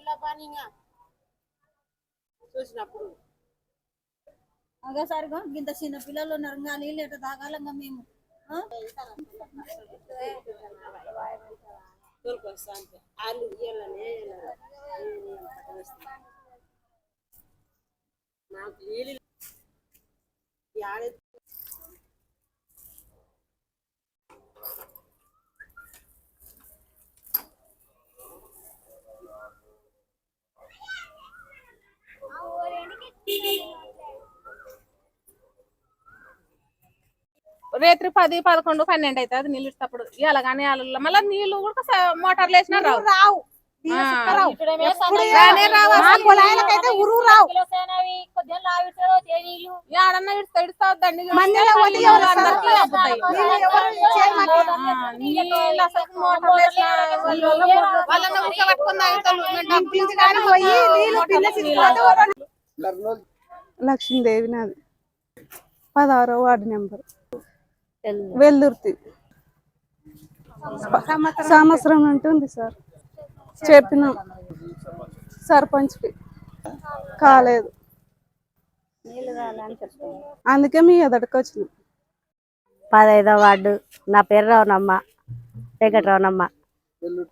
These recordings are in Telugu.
నీళ్ళ పని ఇంకా చూసినప్పుడు ఒకసారిగా ఇంత చిన్న పిల్లలు ఉన్నారు ఇంకా నీళ్ళు ఎట్లా తాగాలంగా మేము? ఇయ్యాలనే నాకు నీళ్ళు రేత్రి పది పదకొండు పన్నెండు అవుతుంది నీళ్ళు ఇస్తప్పుడు ఇవాళ కానీ వాళ్ళ మళ్ళీ నీళ్ళు కూడా మోటార్లు వేసినా రావు. రావు. ఏడన్నా ఇడుస్తా ఇడుస్తా లక్ష్మీదేవి నాది. పదహారో వార్డు నెంబర్. వెల్దుర్తి సంవత్సరం ఉంటుంది సార్. చెప్పినాం సర్పంచ్కి. కాలేదు. అందుకే మీ ఎదటికి వచ్చినాం. పదైదో వార్డు. నా పేరు రవణమ్మ. వెంకటరవణమ్మ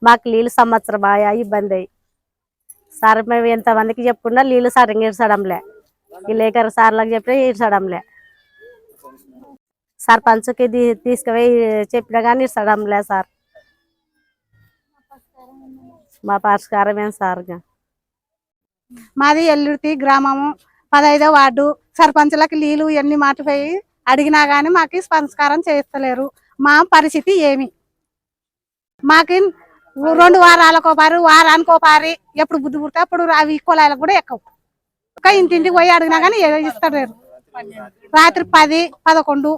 మాకు నీళ్ళు సంవత్సరం ఆయా ఇబ్బంది. అయ్యి సార్ మేము ఎంతమందికి చెప్పుకున్నా నీళ్ళు సరిగ్గా ఇడ్చడంలే ఈ లేఖరు సార్లకు చెప్పినా ఇడ్చడంలే సర్పంచ్కి తీసుకుపోయి చెప్పినా కానీ ఇడ్చడంలే సార్. మా పరిష్కారం ఏం సార్ మాది ఎల్లుర్తి గ్రామము. పదైదో వార్డు. సర్పంచులకు నీళ్ళు ఎన్ని మాటిపోయి అడిగినా కానీ మాకు సంస్కారం చేస్తలేరు. మా పరిస్థితి ఏమి? మాకు రెండు వారాలకు పారి వారానికి పారి ఎప్పుడు బుద్ధి పుడితే అప్పుడు అవి కులాయలకు కూడా ఎక్కవు. ఒక ఇంటింటికి పోయి అడిగినా కానీ ఇస్తలేరు. రాత్రి పది పదకొండు.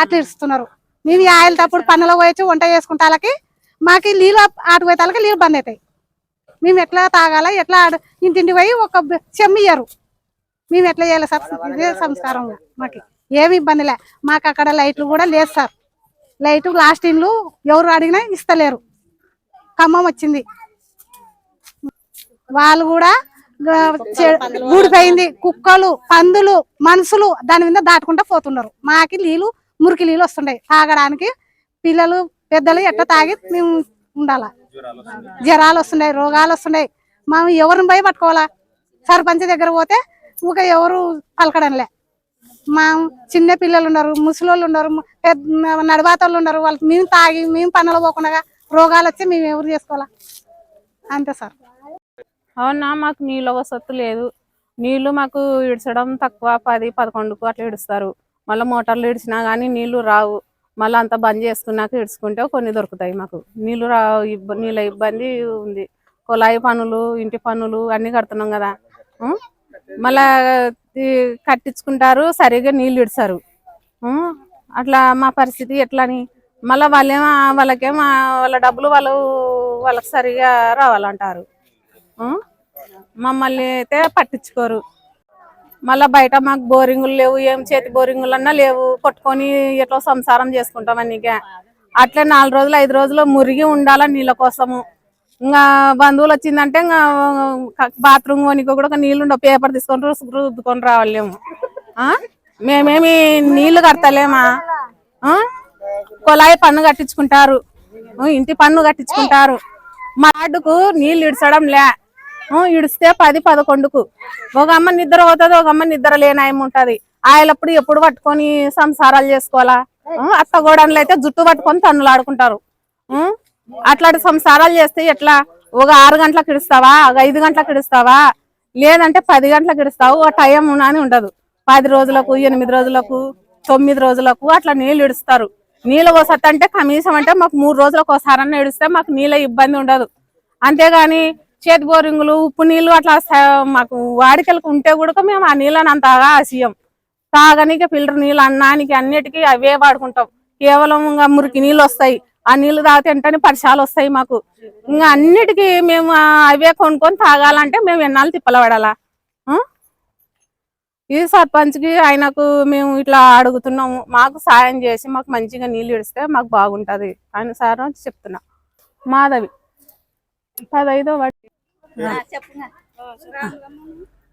అట్లా ఇస్తున్నారు. మేము ఆయిల్ తప్పుడు పనులు పోయొచ్చు వంట చేసుకుంటే వాళ్ళకి మాకు నీళ్ళు ఆటు పోతే వాళ్ళకి నీళ్ళు బంద్ అవుతాయి మేము ఎట్లా తాగాల ఎట్లా ఆడ- ఇంటింటి పోయి ఒక చెమ్మియ్యరు మేము ఎట్లా చేయాలి సార్? ఇదే సంస్కారం మాకు. ఏమి ఇబ్బంది లే. మాకు అక్కడ లైట్లు కూడా లేదు సార్. లైట్ లాస్ట్ ఇండ్లు ఎవరు అడిగినా ఇస్తలేరు. ఖమ్మం వచ్చింది. వాళ్ళు కూడా ఊడిపోయింది. కుక్కలు పందులు మనుషులు దాని మీద దాటుకుంటూ పోతున్నారు. మాకి నీళ్ళు మురికి నీళ్ళు వస్తుండే. తాగడానికి పిల్లలు పెద్దలు ఎట్లా తాగి మేము ఉండాలా? జ్వరాలు వస్తున్నాయి రోగాలు వస్తున్నాయి. మనం ఎవరిని భయ పట్టుకోవాలా సర్పంచ్ దగ్గర పోతే ఊక ఎవరు పలకడంలే. మా చిన్న పిల్లలు ఉన్నారు ముసలోళ్ళు ఉన్నారు పెద్ద నడిబాతలు ఉన్నారు. వాళ్ళకి మేము తాగి మేము పనులు పోకుండా రోగాలు వచ్చి మేము ఎవరు చేసుకోవాలా? అంతే సార్. అవునా మాకు నీళ్ళ వసతి లేదు. నీళ్ళు మాకు విడిచడం తక్కువ పది పదకొండుకు అట్లా ఇడుస్తారు. మళ్ళీ మోటార్లు ఇడిచినా కానీ నీళ్ళు రావు. మళ్ళీ అంతా బంద్ చేసుకున్నాక ఇడుచుకుంటే కొన్ని దొరుకుతాయి మాకు. నీళ్ళు రా నీళ్ళ ఇబ్బంది ఉంది. కుళాయి పనులు ఇంటి పనులు అన్ని కడుతున్నాం కదా. మళ్ళీ మళ్ళా కట్టించుకుంటారు సరిగా నీళ్ళు ఇడిచారు. అట్లా మా పరిస్థితి ఎట్లా అని మళ్ళీ వాళ్ళేమో వాళ్ళకేమో వాళ్ళ డబ్బులు వాళ్ళు వాళ్ళకి సరిగా రావాలంటారు. మమ్మల్ని అయితే పట్టించుకోరు. మళ్ళా బయట మాకు బోరింగులు లేవు ఏం చేతి బోరింగులు అన్నా లేవు. కొట్టుకొని ఎట్లా సంసారం చేసుకుంటాం అన్నికే. అట్లే నాలుగు రోజులు ఐదు రోజులు మురిగి ఉండాల నీళ్ళ కోసము. ఇంకా బంధువులు వచ్చిందంటే ఇంకా బాత్రూమ్ కొనికి కూడా ఒక నీళ్ళు ఉండవు. పేపర్ తీసుకొని రుద్దుకొని రావాలేము. ఆ? మేమేమి నీళ్ళు కడతలేమా? కొలాయి పన్ను కట్టించుకుంటారు. ఇంటి పన్ను కట్టించుకుంటారు. మా వార్డుకు నీళ్ళు ఇడ్చడం లే. ఇడిస్తే పది పదకొండుకు. ఒక అమ్మ నిద్ర పోతుంది ఒక అమ్మ నిద్ర లేని ఆయన ఉంటది. ఆయనప్పుడు ఎప్పుడు పట్టుకొని సంసారాలు చేసుకోవాలా? అత్త గోడన్లు అయితే జుట్టు పట్టుకొని తన్నులు ఆడుకుంటారు అట్లాంటి సంసారాలు చేస్తే ఎట్లా? ఒక ఆరు గంటలకు ఇడుస్తావా? ఒక ఐదు గంటలకు ఇడుస్తావా? లేదంటే పది గంటలకు ఇడుస్తావు ఒక టైం అని ఉండదు. పది రోజులకు ఎనిమిది రోజులకు తొమ్మిది రోజులకు అట్లా నీళ్ళు ఇడుస్తారు. నీళ్ళు పోసత్తంటే కనీసం అంటే మాకు మూడు రోజులకు ఒకసారన్నా ఇడిస్తే మాకు నీళ్ళ ఇబ్బంది ఉండదు. అంతేగాని చేతి బోరింగులు ఉప్పు నీళ్ళు అట్లా మాకు వాడికలకు ఉంటే కూడా మేము ఆ నీళ్ళని అంతగా ఆశయం తాగనీకి ఫిల్టర్ నీళ్ళు అన్నానికి అన్నిటికీ అవే వాడుకుంటాం. కేవలం ఇంకా మురికి నీళ్ళు వస్తాయి. ఆ నీళ్ళు తాగితే వెంటనే పరిసరాలు వస్తాయి మాకు. ఇంకా అన్నిటికీ మేము అవే కొనుక్కొని తాగాలంటే మేము ఎన్నాళ్ళు తిప్పలబడాలా? ఈ సర్పంచ్కి ఆయనకు మేము ఇట్లా అడుగుతున్నాము. మాకు సాయం చేసి మాకు మంచిగా నీళ్ళు ఇడిస్తే మాకు బాగుంటుంది. అని సార్ చెప్తున్నా. మాధవి. పదైదో వాటి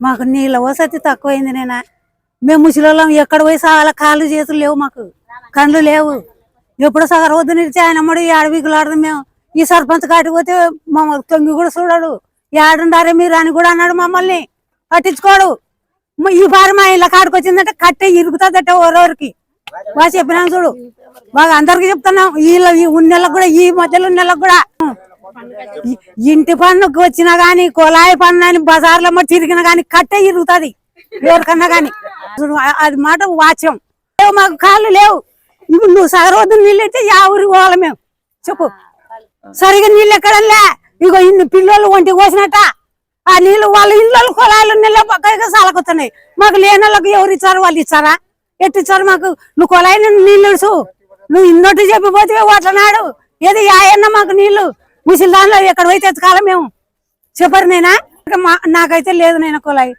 మాకు నీళ్ళ వసతి తక్కువైంది నేనా? మేము ముసలిళ్ళం ఎక్కడ పోయి సాగాల కాళ్ళు చేతులు లేవు మాకు. కళ్ళు లేవు. ఎప్పుడు సగం వద్దు నిలిచి ఆయన మడి అడవికులాడదు మేము. ఈ సర్పంచ్ కాటికి పోతే మమ్మల్ని తొంగి కూడా చూడడు. ఏడుండారే మీరు అని కూడా అన్నాడు మమ్మల్ని. పట్టించుకోడు. ఈ బారి మా ఇళ్ళ కాడికి వచ్చిందంటే కట్టే ఇరుగుతుందట ఓరోరికి. బాగా చెప్పినాను చూడు. బాగా అందరికి చెప్తున్నాం. వీళ్ళ ఈ ఉన్నెళ్ళకి కూడా ఈ మధ్యలో ఉన్నెళ్ళకి కూడా. ఇంటి పన్నుకు వచ్చినా గాని కుళాయి పన్ను అని బజార్లో తిరిగిన గాని కట్టే ఇరుగుతుంది. ఎవరికన్నా గాని. అది మాట వాచ్యం. మాకు కాళ్ళు లేవు. ఇప్పుడు నువ్వు సగరవద్దు నీళ్ళైతే అయితే పోవాలి మేము. చెప్పు. సరిగా నీళ్ళు ఎక్కడలే ఇగో ఇన్ని పిల్లలు వంటి కోసినట్ట. ఆ నీళ్ళు వాళ్ళ ఇళ్ళు కుళాయిలు నీళ్ళ పక్కగా సాలకొస్తున్నాయి మాకు లేని వాళ్ళకి ఎవరు ఇచ్చారు? వాళ్ళు ఇచ్చారా? ఎట్టిచ్చారు మాకు? నువ్వు కుళాయి నుండి నీళ్ళు నువ్వు ఇన్నోటి చెప్పిపోతే అట్లనాడు ఏది యాయన్న మాకు నీళ్ళు ముసిలి దానిలో ఎక్కడ పోయి తెచ్చుకోవాలి మేము? చెప్పరు నేనా? మా- నాకైతే లేదు నేను కులాయి.